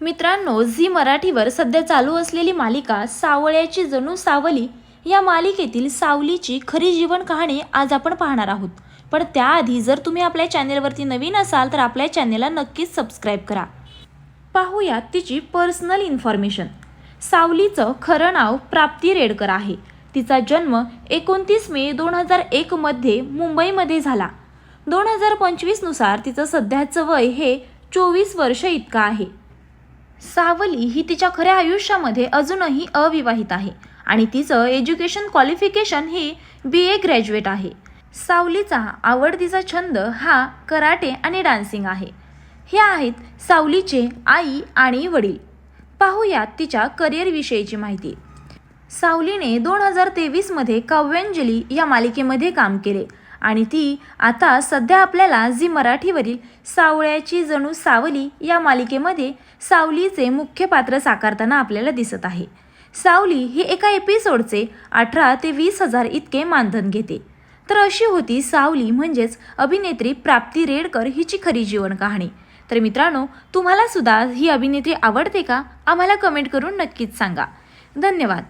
मित्रांनो झी मराठीवर सध्या चालू असलेली मालिका सावळ्याची जणू सावली या मालिकेतील सावलीची खरी जीवन कहाणी आज आपण पाहणार आहोत. पण त्याआधी जर तुम्ही आपल्या चॅनेलवरती नवीन असाल तर आपल्या चॅनेलला नक्कीच सबस्क्राईब करा. पाहूया तिची पर्सनल इन्फॉर्मेशन. सावलीचं खरं नाव प्राप्ती रेडकर आहे. तिचा जन्म एकोणतीस मे दोन हजार एकमध्ये मुंबईमध्ये झाला. दोन हजार पंचवीसनुसार तिचं सध्याचं वय हे चोवीस वर्ष इतकं आहे. सावली ही तिच्या खऱ्या आयुष्यामध्ये अजूनही अविवाहित आहे आणि तिचं एज्युकेशन क्वालिफिकेशन हे बी ए ग्रॅज्युएट आहे. सावलीचा आवडतीचा छंद हा कराटे आणि डान्सिंग आहे. हे आहेत सावलीचे आई आणि वडील. पाहूयात तिच्या करिअरविषयीची माहिती. सावलीने दोन हजार तेवीसमध्ये काव्यांजली या मालिकेमध्ये काम केले आणि ती आता सध्या आपल्याला झी मराठीवरील सावळ्याची जणू सावली या मालिकेमध्ये सावलीचे मुख्य पात्र साकारताना आपल्याला दिसत आहे. सावली ही एका एपिसोडचे अठरा ते वीस हजार इतके मानधन घेते. तर अशी होती सावली म्हणजेच अभिनेत्री प्राप्ती रेडकर हिची खरी जीवन कहाणी. तर मित्रांनो तुम्हाला सुद्धा ही अभिनेत्री आवडते का? आम्हाला कमेंट करून नक्कीच सांगा. धन्यवाद.